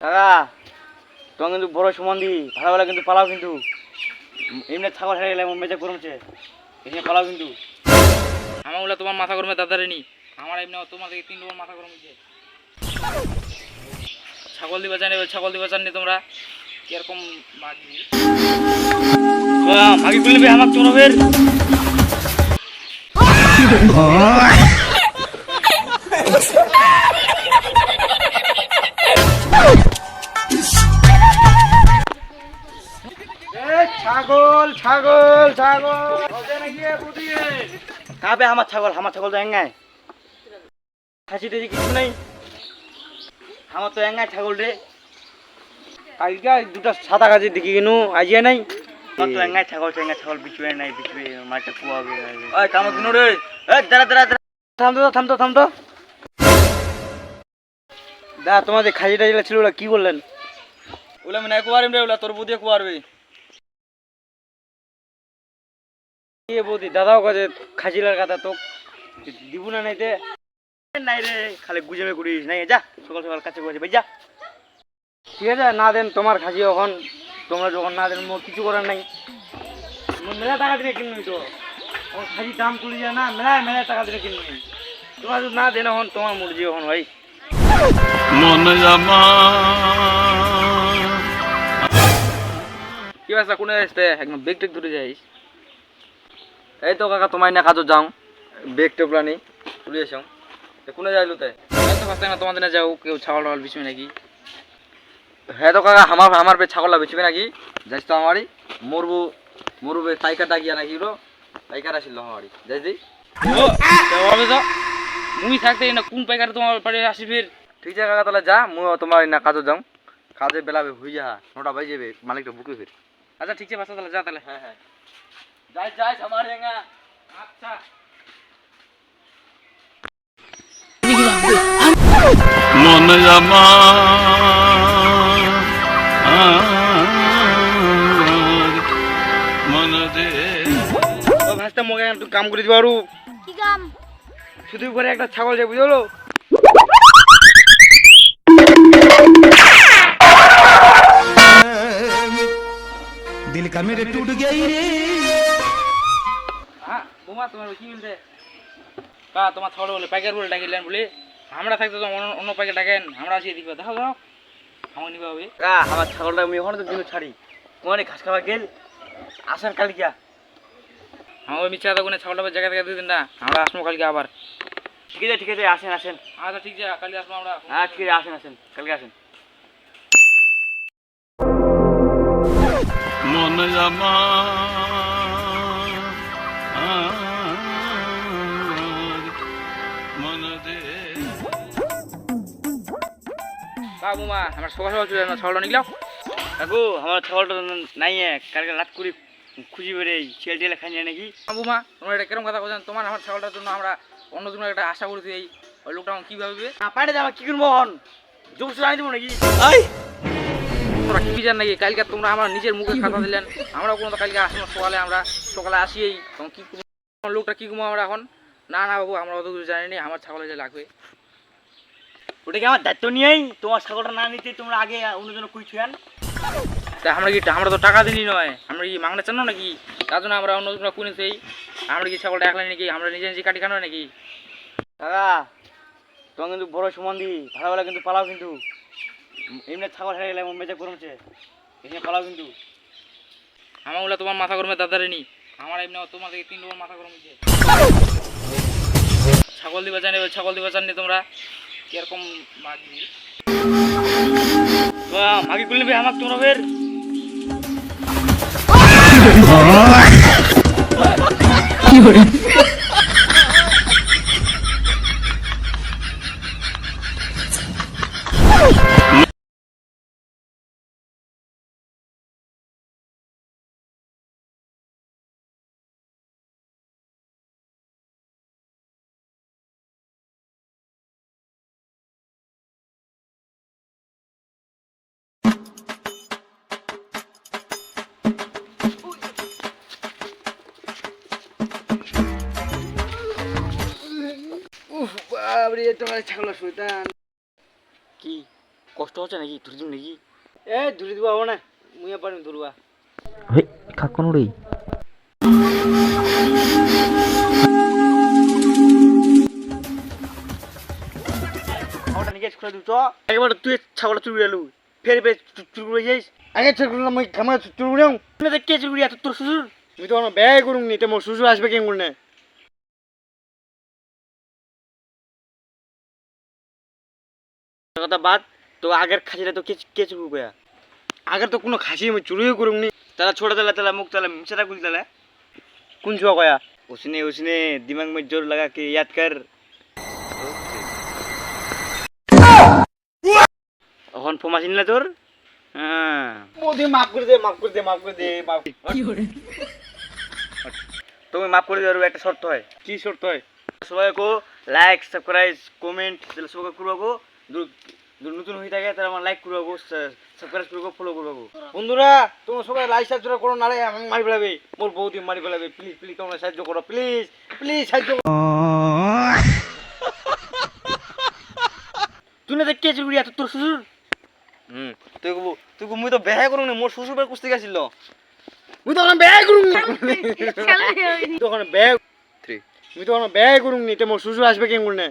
কাকা তোমার কিন্তু বড় সম্বন্ধী ভালো ভালো কিন্তু পালাও কিন্তু। এমনি ছাগল হেরে গেলে মেজে গরমছে এখানে পালাও কিন্তু। আমার বলে তোমার মাথা গরমে দাদারে নি আমার এমনি তোমার থেকে তিন নম্বর মাথা গরম হয়েছে। ছাগল দিবা জানি ছাগল দিবা জানি তোমরা? কীরকম মাগি? মাগি করলে আমাকে তোমরা ছাগল ছাগল। আমার ছাগল আমার ছাগল তো এঙ্গায়। খাসি কিছু নেই। আমার তো এঙ্গায় ছাগল রে। কালকে দুটো সাদা কাজে দেখি কিনু আজিয়ে নাই। আমার তো এঙ্গায় ছাগল এঙ্গায় ছাগল নাই বিচবে মাঠে কুয়াবে ওই কামো কিনো রে। দাঁড়া থাম তো থাম তো থাম তো। দা তোমাদের খাসি টাজি ছিল ওরা কি বললেন? ওলা মানে কুয়ারিম রে ওলা তোর বুদিয়ে কুয়ারবে। কি বৌদি দাদাও কাছে খাসিলার কথা তো দিব না নাইতে। নাই রে খালি গুজবে করিস নাই যা সকাল সকাল কাছে বসে ভাই যা। ঠিক আছে না দেন তোমার খাসি যখন তোমরা যখন না দেন মোর কিছু করার নাই। মেলা টাকা দিয়ে কিনবি তো। আমার খাসি দাম তুলি যায় না মেলা মেলা টাকা দিয়ে কিনবি। তোমার যদি না দেন এখন তোমার মুরজি এখন ভাই। কি বাসা কোনে আসতে একদম বেগ টেক ধরে যাইস। এই তো কাকা তোমার না কাজও যাও। বেগ টেপলানি তুলে এসো কোনে যাইলো তাই তো ফার্স্ট টাইম তোমাদের না যাও কেউ ছাগল টাগল বিচবে নাকি? হ্যাঁ তো কাকা আমার আমার বে ছাগলটা বিচবে নাকি? যাইস তো আমারই মরবু মরবে তাইকাটা গিয়া নাকি লো তাইকার আসিল আমারই যাইস দি মুই থাকতে না কোন পাইকারে তোমার বাড়ি আসি ফির? ঠিক আছে কাকা তাহলে যা মুই তোমার না কাজও যাও। কাজে বেলা হয়ে যা নটা বাজে যাবে মালিকটা বুকে ফির। আচ্ছা ঠিক আছে বাসা তাহলে যা তাহলে। হ্যাঁ হ্যাঁ। যাই যাই সামারেঙ্গা আচ্ছা মন আমা মন একটু কাম করে দিব আরু কি শুধু ঘরে একটা ছাগল যায় বুঝলো দিল কা মেরে টুট গই রে বোমা তোমার কি বলতে কা তোমার ছড় বলে প্যাকেট বলে ডাকিলেন বলে আমরা থাকতে তো অন্য অন্য প্যাকেট ডাকেন আমরা আসিয়ে দিবে দেখো দেখো আমার নিবা হবে। কা আমার ছাগলটা আমি ওখানে তো দিন ছাড়ি। কোনে ঘাস খাওয়া গেল? আসেন কালকিয়া আমার মিছা তো কোনো ছাগলটা জায়গা থেকে দিয়ে দিন না আমরা আসব কালকে আবার। ঠিক আছে ঠিক আছে আসেন আসেন। আচ্ছা ঠিক আছে কালকে আসব আমরা। হ্যাঁ ঠিক আছে আসেন আসেন কালকে আসেন। মন মন আমরা সকাল সকাল চলে যাব ছাগলটা নিলাম কাকু আমার ছাগলটা নাই কালকে রাত করে খুঁজি ছেলে টেলে খাই যায় নাকি? তোমরা এটা কীরকম কথা বলছেন তোমার আমার ছাগলটার জন্য আমরা অন্য একটা আশা করছি এই ওই লোকটা আমার কি ভাববে যাবা কি আনি দেবো নাকি? তোমরা কি জান নাকি? কালকে তোমরা আমার নিজের মুখে কথা দিলেন। আমরা কোনো তো কালকে আসব সকালে আমরা সকালে আসিই তখন কি করব? লোকটা কি ঘুমো আমরা এখন? না না বাবু আমরা অত কিছু জানি না আমার ছাগলে যে লাগবে। ওটা কি আমার দায়িত্ব নিয়েই তোমার ছাগলটা না নিতে তোমরা আগে অন্যজন কুই ছুয়ান তা আমরা কি আমরা তো টাকা দিনই নয়। আমরা কি মাংনা চান নাকি? তার জন্য আমরা অন্য কুনে সেই আমরা কি ছাগলটা একলাই নাকি? আমরা নিজে নিজে কাটি খানো নাকি? দাদা তোমার কিন্তু বড় সম্বন্ধী। ভালো ভালো কিন্তু পালাও কিন্তু। এমনি ছাগল হেরে গেলে মেজে গরমছে এমনি পালাও কিন্তু। আমার বলে তোমার মাথা গরমে দাদারে নি আমার এমনি তোমার থেকে তিন নম্বর মাথা গরম হয়েছে। ছাগল দিবা জানি ছাগল দিবা জানি তোমরা? কীরকম মাগি? মাগি করলে আমাকে তোমরা কি উফ বাবরে তোমার ছাগল শয়তান কি? কষ্ট হচ্ছে নাকি? ধরে দিব নাকি? এ ধরে দিব হব না মুই পারিম ধরবা হেই কাকন উড়ি একবার তুই ছাগলটা চুরি এলু। ফের ফের চুরি করে যাইস আগে চুরি করলাম আমি কামা চুরি করে না কে চুরি তোর শ্বশুর? আমি তো আমার ব্যয় করুন নি তো মোর শ্বশুর আসবে কেন করে কথা বাদ তো আগের খাসিটা তো কে কে চুরি করে আগের তো কোনো খাসি আমি চুরিও করুন নি তারা ছোট তালা তালা মুখ তালা মিশাটা কুল তালা কোন ছোয়া কয়া उसने उसने दिमाग में जोर लगा के याद कर এখন ফোম আসিন না তোর হ্যাঁ মোদি মাফ করে দে মাফ করে দে মাফ করে দে মাফ তুমি মাফ করে দেওয়ার একটা শর্ত হয় কি শর্ত হয় সবাইকে লাইক সাবস্ক্রাইব কমেন্ট তাহলে সবাইকে করবো নতুন হয়ে থাকে তাহলে আমার লাইক করব সাবস্ক্রাইব করব ফলো করব বন্ধুরা তোমরা সবাই লাইক সাবস্ক্রাইব করো নালে আমি মারি ফেলাবে। মোর বৌদি মারি ফেলাবে। প্লিজ প্লিজ তোমরা সাহায্য করো প্লিজ প্লিজ সাহায্য করো। তুই না দেখতে চুরি এত তোর শ্বশুর? হুম তুই কবু তুই কবু মুই তো বেহাই করুন না মোর শ্বশুর কুস্তি গেছিল। মুই তো বেহাই করুন না। তুই বেহাই থ্রি মুই তো বেহাই করুন নি তো মোর শ্বশুর আসবে কেন করে